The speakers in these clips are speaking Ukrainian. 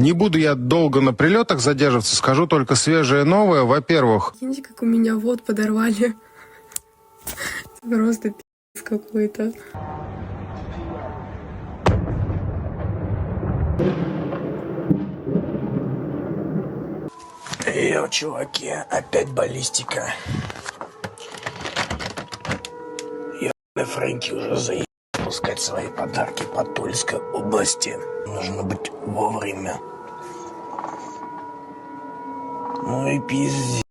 Не буду я долго на прилетах задерживаться, скажу только свежее новое. Во-первых, Видите, как у меня вот подорвали. Это Просто пи***ц какой-то. Йо, чуваки, опять баллистика. Ё**ный Фрэнки уже заебал пускать свои подарки по Тульской области. Нужно быть вовремя. Ну і пізді.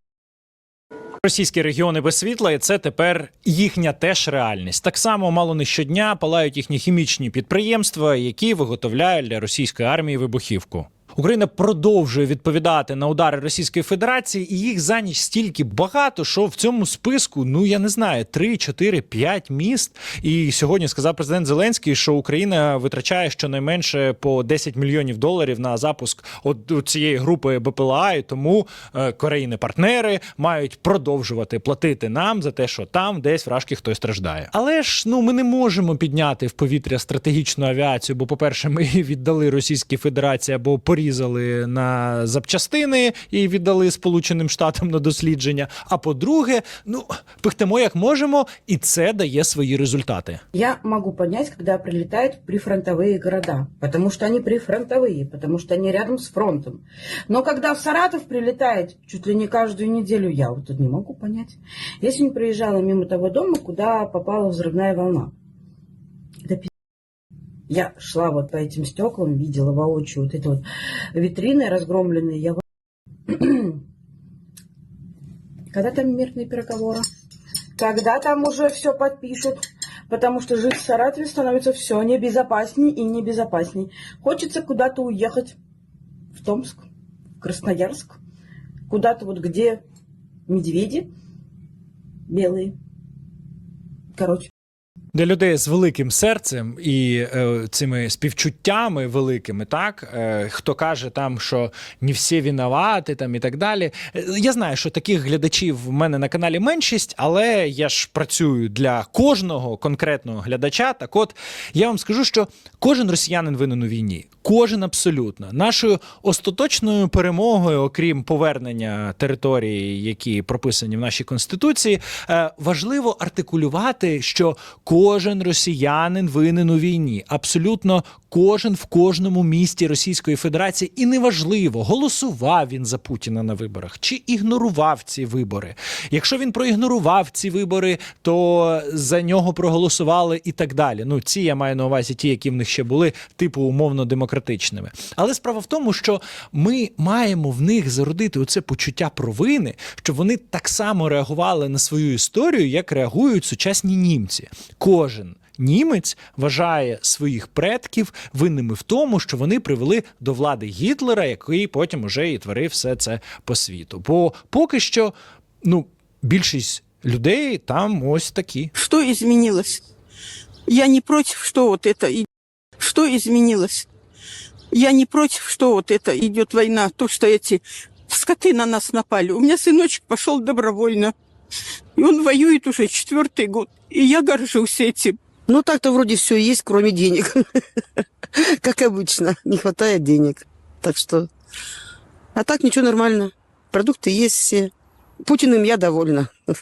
Російські регіони без світла, і це тепер їхня теж реальність. Так само мало не щодня палають їхні хімічні підприємства, які виготовляють для російської армії вибухівку. Україна продовжує відповідати на удари Російської Федерації, і їх за ніч стільки багато, що в цьому списку, ну я не знаю, 3, 4, 5 міст. І сьогодні сказав президент Зеленський, що Україна витрачає щонайменше по 10 мільйонів доларів на запуск от цієї групи БПЛА, і тому е, країни-партнери мають продовжувати платити нам за те, що там десь вражки хтось страждає. Але ж ну ми не можемо підняти в повітря стратегічну авіацію, бо, по-перше, ми її віддали Російській Федерації або порізали на запчастини і віддали Сполученим Штатам на дослідження. А по-друге, ну пихтемо як можемо, і це дає свої результати. Я могу понять, когда прилетают прифронтовые города, потому что они прифронтовые, потому что они рядом с фронтом. Но когда в Саратов прилетает чуть ли не каждую неделю, я вот тут не могу понять. Я сегодня проезжала мимо того дома, куда попала взрывная волна. Я шла вот по этим стеклам, видела воочию вот эти вот витрины разгромленные. Я Когда там мирные переговоры? Когда там уже все подпишут? Потому что жить в Саратове становится все небезопасней и небезопасней. Хочется куда-то уехать. В Томск, в Красноярск. Куда-то вот где медведи белые. Короче. Для людей з великим серцем і е, цими співчуттями великими, так е, хто каже там, що не всі винуваті, там і так далі. Е, Я знаю, що таких глядачів в мене на каналі меншість, але я ж працюю для кожного конкретного глядача. Так, от я вам скажу, що кожен росіянин винен у війні, кожен абсолютно нашою остаточною перемогою, окрім повернення території, які прописані в нашій конституції, е, важливо артикулювати, що кожен росіянин винен у війні. Абсолютно кожен в кожному місті Російської Федерації, і неважливо, голосував він за Путіна на виборах чи ігнорував ці вибори. Якщо він проігнорував ці вибори, то за нього проголосували і так далі. Ну, ці я маю на увазі ті, які в них ще були, типу умовно демократичними. Але справа в тому, що ми маємо в них зародити оце почуття провини, щоб вони так само реагували на свою історію, як реагують сучасні німці Кожен. Німець вважає своїх предків винними в тому, що вони привели до влади Гітлера, який потім уже і творив все це по світу. Бо поки що, ну, більшість людей там ось такі. Что изменилось? Я не против, что вот это и что изменилось? Я не против, что вот это идет война, то, что эти скоты на нас напали. У меня сыночек пошел добровольно. И он воюет уже четвертый год. И я горжусь этим. Ну, так-то вроде все есть, кроме денег. Как обычно, не хватает денег. Так что... А так ничего нормально. Продукты есть все. Путиным я довольна.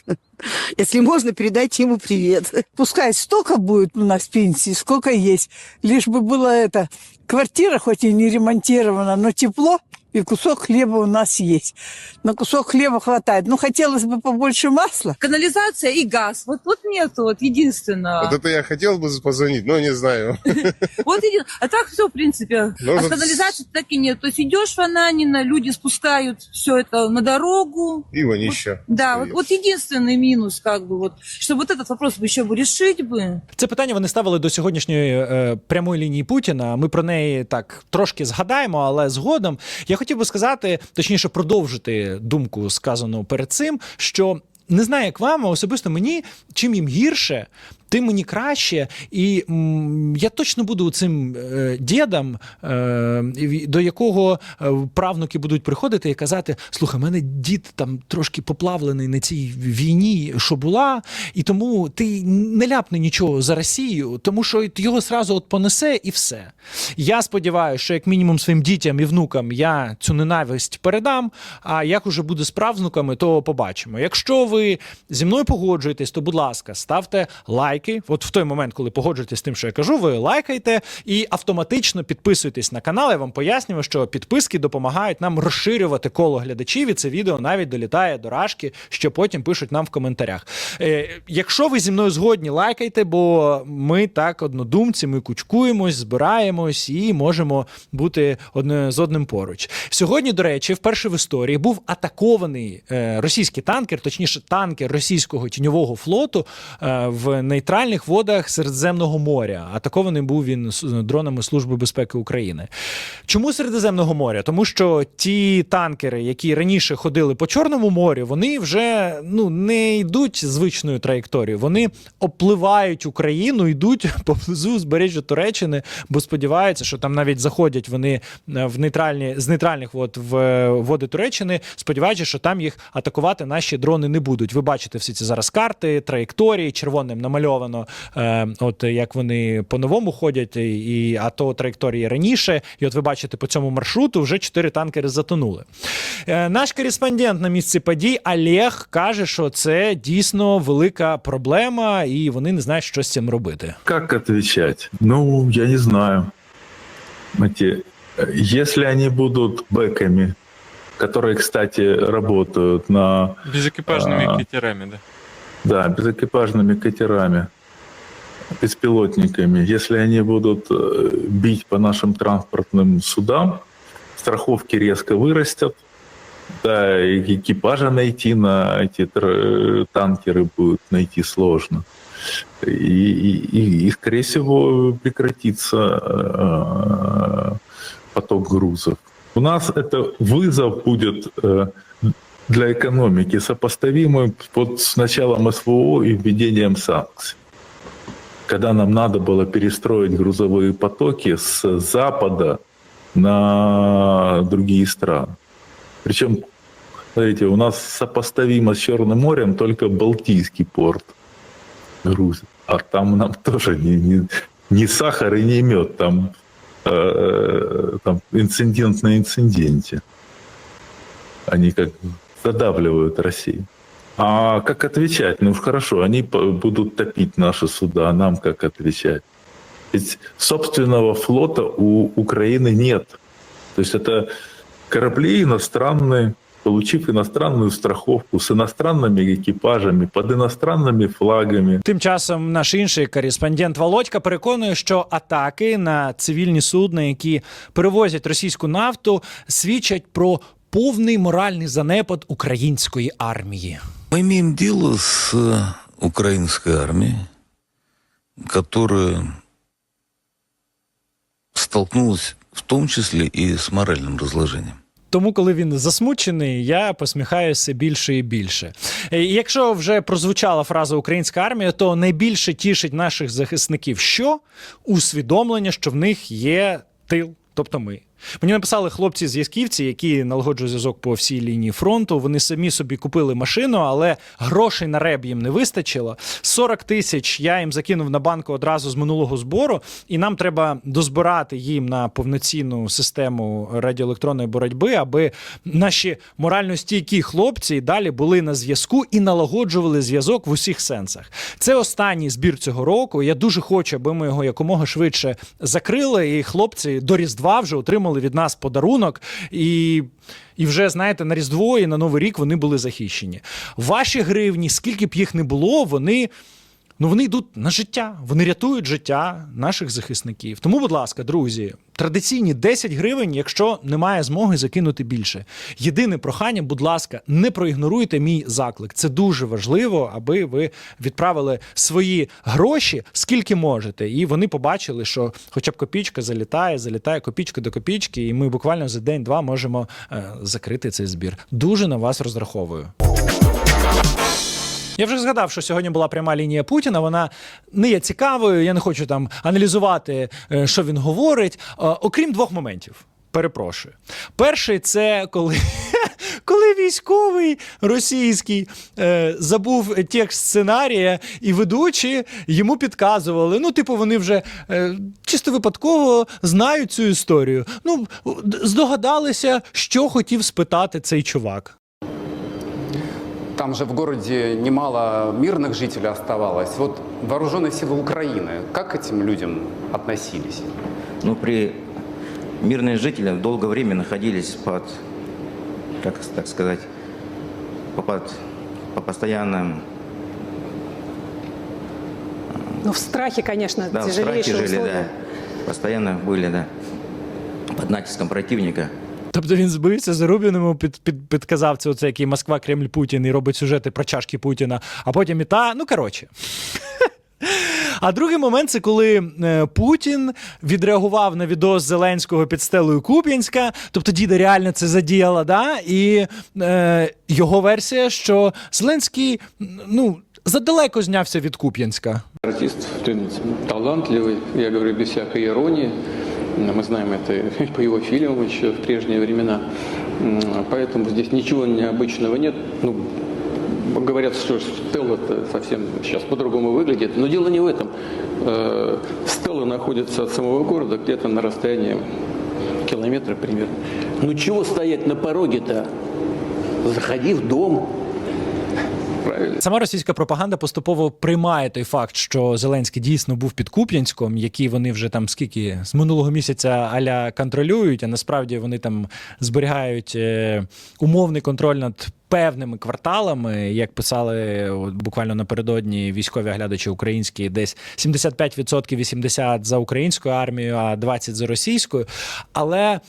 Если можно, передайте ему привет. Пускай столько будет у нас пенсии, сколько есть. Лишь бы была эта квартира, хоть и не ремонтирована, но тепло, и кусок хлеба у нас есть. На кусок хлеба хватает. Ну, хотелось бы побольше масла. канализация и газ. Вот, вот нету, вот единственное. Вот это я хотел бы позвонить, но не знаю. Вот един- А так все, в принципе. Ну, а вот- с канализацией так и нет. То есть идешь в Ананина, люди спускают все это на дорогу. И вонища. Да, вот, вот единственный минус, как бы, вот, чтобы вот этот вопрос бы еще бы решить бы. Це питання вони ставили до сьогоднішньої е, прямої лінії Путіна. Ми про неї так трошки згадаємо, але згодом я хотів би сказати, точніше, продовжити думку сказану перед цим, що. Не знаю, як вам, а особисто мені, чим їм гірше, тим мені краще. І я точно буду цим е, дідом, е, до якого е, правнуки будуть приходити і казати: слухай, мене дід там трошки поплавлений на цій війні, що була, і тому ти не ляпни нічого за Росію, тому що його зразу от понесе і все. Я сподіваюся, що як мінімум своїм дітям і внукам я цю ненависть передам. А як уже буде з правнуками, то побачимо. Якщо ви зі мною погоджуєтесь, то будь ласка, ставте лайки. От в той момент, коли погоджуєтесь з тим, що я кажу, ви лайкайте і автоматично підписуйтесь на канал. Я вам пояснюю, що підписки допомагають нам розширювати коло глядачів, і це відео навіть долітає до рашки, що потім пишуть нам в коментарях. Е, якщо ви зі мною згодні, лайкайте, бо ми так однодумці, ми кучкуємось, збираємось і можемо бути одне з одним поруч. Сьогодні, до речі, вперше в історії був атакований е, російський танкер, точніше, танкер російського тіньового флоту е, в нейтральних водах Середземного моря. Атакований був він дронами Служби безпеки України. Чому Середземного моря? Тому що ті танкери, які раніше ходили по Чорному морю, вони вже ну не йдуть звичною траєкторією. Вони обпливають Україну, йдуть поблизу узбережжя Туреччини, бо сподіваються, що там навіть заходять вони е, в нейтральні з нейтральних вод в е, води Туреччини, сподіваючись, що там їх атакувати наші дрони не будуть. Ви бачите всі ці зараз карти, траєкторії, червоним намальовано, е, от як вони по-новому ходять, і, і а то траєкторії раніше. І от ви бачите по цьому маршруту вже чотири танкери затонули. Е, наш кореспондент на місці подій Олег каже, що це дійсно велика проблема, і вони не знають, що з цим робити. Как отвечать? Ну, я не знаю. Эти, э, если они будут бэками, которые, кстати, работают на... Безэкипажными А. катерами, да. Да, безэкипажными катерами, беспилотниками. Если они будут э, бить по нашим транспортным судам, страховки резко вырастят, да, экипажа найти на эти танкеры будет найти сложно. И, и- и- и, скорее всего, прекратится э, поток грузов. У нас это вызов будет э, для экономики, сопоставимый вот с началом СВО и введением санкций. Когда нам надо было перестроить грузовые потоки с запада на другие страны. Причем, смотрите, у нас сопоставимо с Черным морем только Балтийский порт грузит. А там нам тоже не, не, не сахар и не мед, там, э, там инцидент на инциденте. Они как задавливают Россию. А как отвечать? Ну хорошо, они по- будут топить наши суда, а нам как отвечать? Ведь собственного флота у Украины нет. То есть это корабли иностранные, получив иностранную страховку с иностранными экипажами, под иностранными флагами. Тим часом наш інший кореспондент Володька переконує, що атаки на цивільні судна, які перевозять російську нафту, свідчать про повний моральний занепад української армії. Мы имеем дело с э, украинской армией, которая столкнулась в том числе и с моральным разложением. Тому, коли він засмучений, я посміхаюся більше і більше. Е, і Якщо вже прозвучала фраза українська армія, то найбільше тішить наших захисників, що усвідомлення, що в них є тил, тобто ми. Мені написали хлопці зв'язківці, які налагоджують зв'язок по всій лінії фронту. Вони самі собі купили машину, але грошей на реб їм не вистачило. 40 тисяч я їм закинув на банку одразу з минулого збору, і нам треба дозбирати їм на повноцінну систему радіоелектронної боротьби, аби наші морально стійкі хлопці далі були на зв'язку і налагоджували зв'язок в усіх сенсах. Це останній збір цього року. Я дуже хочу, аби ми його якомога швидше закрили. І хлопці до Різдва вже отримали від нас подарунок. І, і вже знаєте, на Різдво і на Новий рік вони були захищені. Ваші гривні, скільки б їх не було, вони. Ну, вони йдуть на життя, вони рятують життя наших захисників. Тому, будь ласка, друзі, традиційні 10 гривень, якщо немає змоги закинути більше. Єдине прохання, будь ласка, не проігноруйте мій заклик. Це дуже важливо, аби ви відправили свої гроші скільки можете. І вони побачили, що хоча б копійка залітає, залітає копійка до копійки, і ми буквально за день-два можемо е, закрити цей збір. Дуже на вас розраховую. Я вже згадав, що сьогодні була пряма лінія Путіна. Вона не є цікавою. Я не хочу там аналізувати, е, що він говорить, е, окрім двох моментів. Перепрошую. Перший це коли, коли військовий російський е, забув текст сценарія, і ведучі йому підказували. Ну, типу, вони вже е, чисто випадково знають цю історію. Ну, здогадалися, що хотів спитати цей чувак. Там же в городе немало мирных жителей оставалось. Вот вооруженные силы Украины, как к этим людям относились? Ну, при мирные жители долгое время находились под, как так сказать, по- под, по постоянным Ну, в страхе, конечно, да, в страхе жили, да, постоянно были, да, под натиском противника. Тобто він збився з Рубіним, під, під, підказав це оце, який Москва, Кремль, Путін і робить сюжети про чашки Путіна, а потім і та. Ну, коротше. А другий момент це коли е, Путін відреагував на відос Зеленського під стелею Куп'янська. Тобто діда реально це задіяла, да? і е, його версія, що Зеленський ну, задалеко знявся від Куп'янська. Артист талантливый, я говорю без всякой иронии. Мы знаем это по его фильмам еще в прежние времена. Поэтому здесь ничего необычного нет. Ну, говорят, что Стелла совсем сейчас по-другому выглядит. Но дело не в этом. Э, Стелла находится от самого города где-то на расстоянии километра примерно. Ну чего стоять на пороге-то? Заходи в дом. Правильно. Сама російська пропаганда поступово приймає той факт, що Зеленський дійсно був під Куп'янськом, який вони вже там скільки з минулого місяця аля контролюють, а насправді вони там зберігають е, умовний контроль над певними кварталами, як писали от, буквально напередодні військові оглядачі українські, десь 75% 80% за українською армією, а 20% за російською. Але,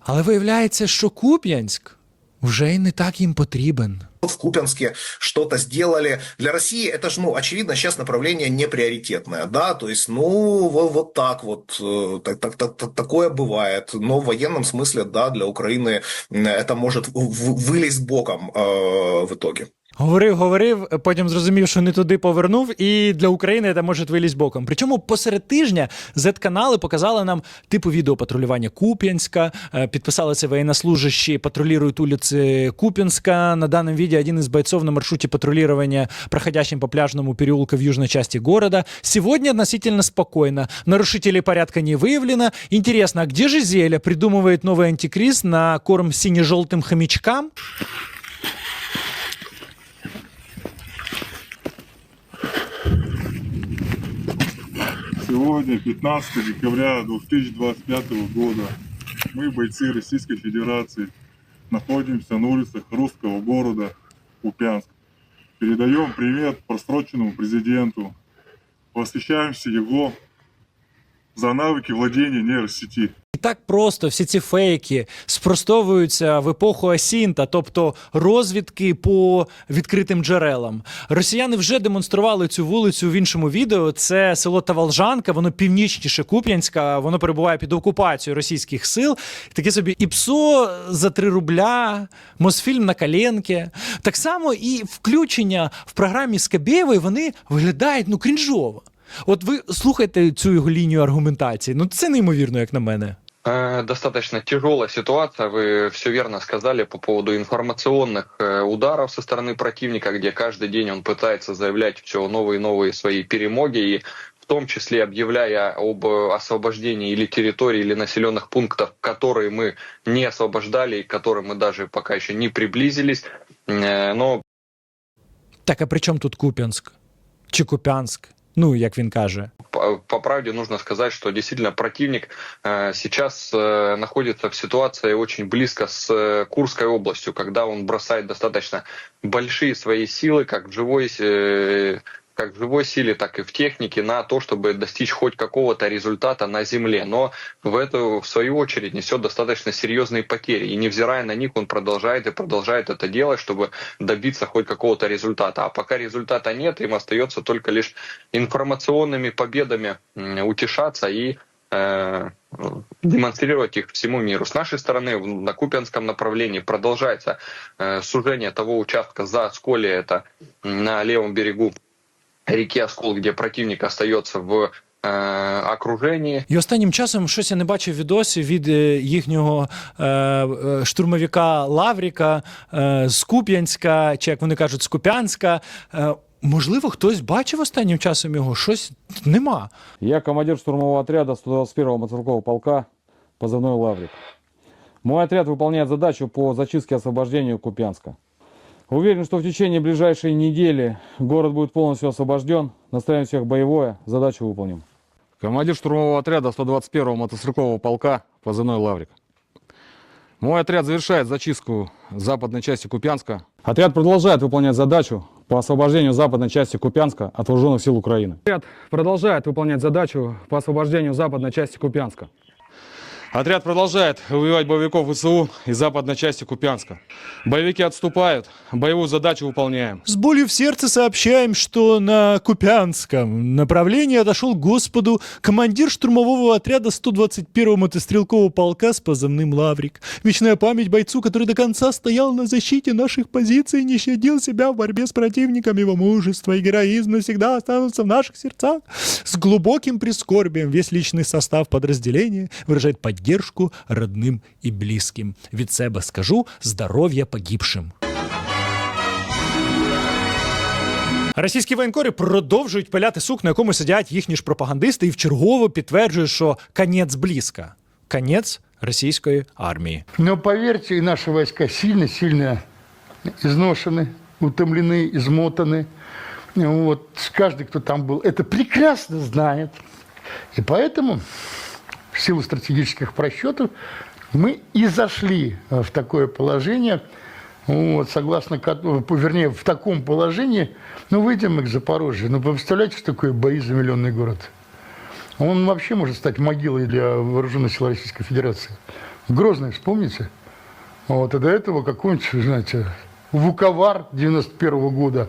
але виявляється, що Куп'янськ вже й не так їм потрібен. В Купянске что-то сделали. Для России это же, ну, очевидно, сейчас направление не приоритетное, да, то есть, ну, вот, вот так вот, э, так, так, так- так- такое бывает, но в военном смысле, да, для Украины м, это может вылезть боком э, в итоге. Говорив, говорив, потім зрозумів, що не туди повернув, і для України це може вилізь боком. Причому посеред тижня Z-канали показали нам типу відео патрулювання Куп'янська, е, підписалися военнослужащие патрулируют улицы Куп'янска. На данном видео один из бойцов на маршруте патрулирования, проходящем по пляжному переулку в южной части города. Сегодня относительно спокойно. Нарушителей порядка не выявлено. Интересно, а где же Зеля придумывает новый антикриз на корм сине-желтым хомячкам? Сегодня, 15 декабря 2025 года, мы, бойцы Российской Федерации, находимся на улицах русского города Купянск. Передаем привет просроченному президенту. Восхищаемся его за навыки владения нейросети. Так просто всі ці фейки спростовуються в епоху Асінта, тобто розвідки по відкритим джерелам. Росіяни вже демонстрували цю вулицю в іншому відео. Це село Таволжанка, воно північніше Куп'янська, воно перебуває під окупацією російських сил. Таке собі ІПСО за 3 рубля, Мосфільм на коленки. Так само і включення в програмі Скабєєвої вони виглядають ну крінжово. От ви слухайте цю його лінію аргументації. Ну це неймовірно, як на мене. Э, Достаточно тяжелая ситуация, вы все верно сказали по поводу информационных э, ударов со стороны противника, где каждый день он пытается заявлять все новые и новые свои перемоги, и в том числе объявляя об э, освобождении или территорий, или населенных пунктов, которые мы не освобождали и к которым мы даже пока еще не приблизились. Но Так, а при чому тут Куп'янськ? Чи Куп'янськ? Ну, як він каже. по, по правде нужно сказать, что действительно противник э, сейчас э, находится в ситуации очень близко с э, Курской областью, когда он бросает достаточно большие свои силы, как в живой, э, как в живой силе, так и в технике, на то, чтобы достичь хоть какого-то результата на земле. Но в эту, в свою очередь, несет достаточно серьезные потери. И невзирая на них, он продолжает и продолжает это делать, чтобы добиться хоть какого-то результата. А пока результата нет, им остается только лишь информационными победами утешаться и э, демонстрировать их всему миру. С нашей стороны на Купянском направлении продолжается э, сужение того участка за Сколе, это на левом берегу реки Оскол, где противник остается в э, окружении. І останнім часом щось я не бачив відосів від е, їхнього е, е, штурмовика Лавріка е, з Куп'янська, чи як вони кажуть, з Куп'янська. Е, можливо, хтось бачив останнім часом його? Щось нема. Я командир штурмового отряда 121-го мотострелкового полка, позывной «Лаврик». Мой отряд выполняет задачу по зачистке и освобождению Купянска. Уверен, что в течение ближайшей недели город будет полностью освобожден. Настраиваем всех боевое, задачу выполним. Командир штурмового отряда 121-го мотострелкового полка, позывной «Лаврик». Мой отряд завершает зачистку западной части Купянска. Отряд продолжает выполнять задачу по освобождению западной части Купянска от вооруженных сил Украины. Отряд продолжает выполнять задачу по освобождению западной части Купянска. Отряд продолжает выбивать боевиков ВСУ из западной части Купянска. Боевики отступают, боевую задачу выполняем. С болью в сердце сообщаем, что на Купянском направлении отошел к Господу командир штурмового отряда 121-го мотострелкового полка с позывным «Лаврик». Вечная память бойцу, который до конца стоял на защите наших позиций и не щадил себя в борьбе с противником. Его мужество и героизм навсегда останутся в наших сердцах. С глубоким прискорбием весь личный состав подразделения выражает поддержку родным и близким. Від себе скажу здоров'я погибшим. Російські воєнкори продовжують пиляти сук, на якому сидять їхні ж пропагандисти, і вчергово підтверджують, що конець близько. Конець російської армії. Но поверьте, и наши войска сильно-сильно изношены, утомлены, измотаны. Вот. Каждый, кто там был, это прекрасно знает. И поэтому, в силу стратегических просчетов, мы и зашли э, в такое положение, вот, согласно, ко- вернее, в таком положении, ну, выйдем мы к Запорожью. Ну, представляете, что такое бои за миллионный город? Он вообще может стать могилой для вооруженных сил Российской Федерации. Грозный, вспомните? Вот, и до этого какой-нибудь, знаете, Вуковар 91 года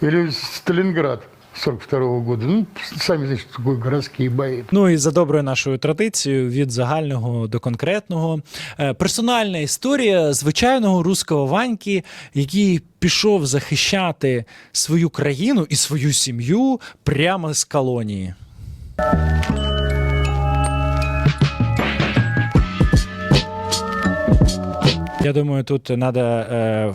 или Сталинград 42 года. Ну, сами знаете, что такое городские бои. Ну і за доброю нашою традицією, від загального до конкретного. Е, Персональна історія звичайного руського Ваньки, який пішов захищати свою країну і свою сім'ю прямо з колонії. Я думаю, тут треба е,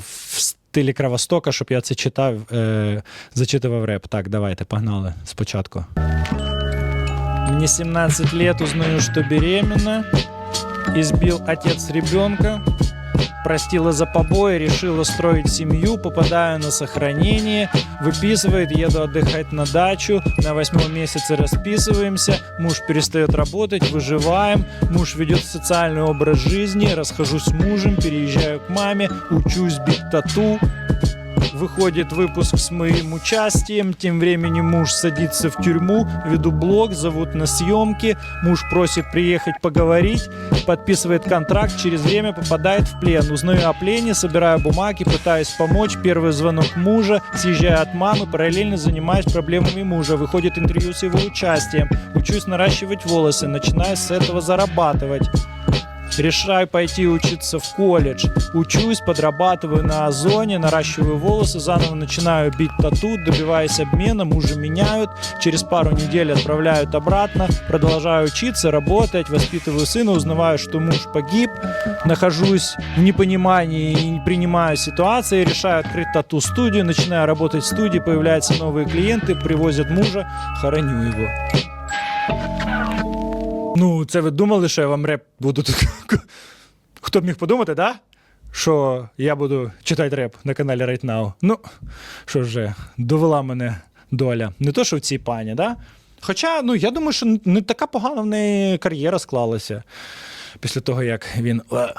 стилі Кровостока, щоб я це читав, е, зачитував реп. Так, давайте, погнали спочатку. Мені 17 лет, узнаю, що беременна. Избил отец ребенка Простила за побои, решила строить семью, попадаю на сохранение, выписывает, еду отдыхать на дачу, на восьмом месяце расписываемся, муж перестает работать, выживаем, муж ведет социальный образ жизни, расхожусь с мужем, переезжаю к маме, учусь бить тату, Выходит выпуск с моим участием. Тем временем муж садится в тюрьму. Веду блог, зовут на съемки. Муж просит приехать поговорить. Подписывает контракт. Через время попадает в плен. Узнаю о плене, собираю бумаги, пытаюсь помочь. Первый звонок мужа. Съезжаю от мамы. Параллельно занимаюсь проблемами мужа. Выходит интервью с его участием. Учусь наращивать волосы. Начинаю с этого зарабатывать. Решаю пойти учиться в колледж. Учусь, подрабатываю на озоне, наращиваю волосы, заново начинаю бить тату, добиваюсь обмена, мужа меняют, через пару недель отправляют обратно, продолжаю учиться, работать, воспитываю сына, узнаваю, что муж погиб, нахожусь в непонимании и не принимаю ситуации, решаю открыть тату-студию, начинаю работать в студии, появляются новые клиенты, привозят мужа, хороню его. Ну, це ви думали, що я вам реп буду тут. Хто б міг подумати, да? Що я буду читати реп на каналі Right Now. Ну, що ж, довела мене доля. Не то, що в цій пані, да? Хоча, ну, я думаю, що не така погана в неї кар'єра склалася. Після того, як він. Е.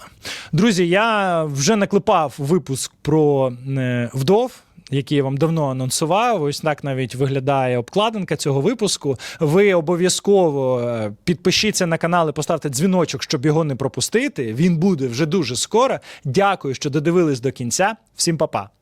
Друзі, я вже наклепав випуск про е, вдов який я вам давно анонсував. Ось так навіть виглядає обкладинка цього випуску. Ви обов'язково е, підпишіться на канал і поставте дзвіночок, щоб його не пропустити. Він буде вже дуже скоро. Дякую, що додивились до кінця. Всім па-па!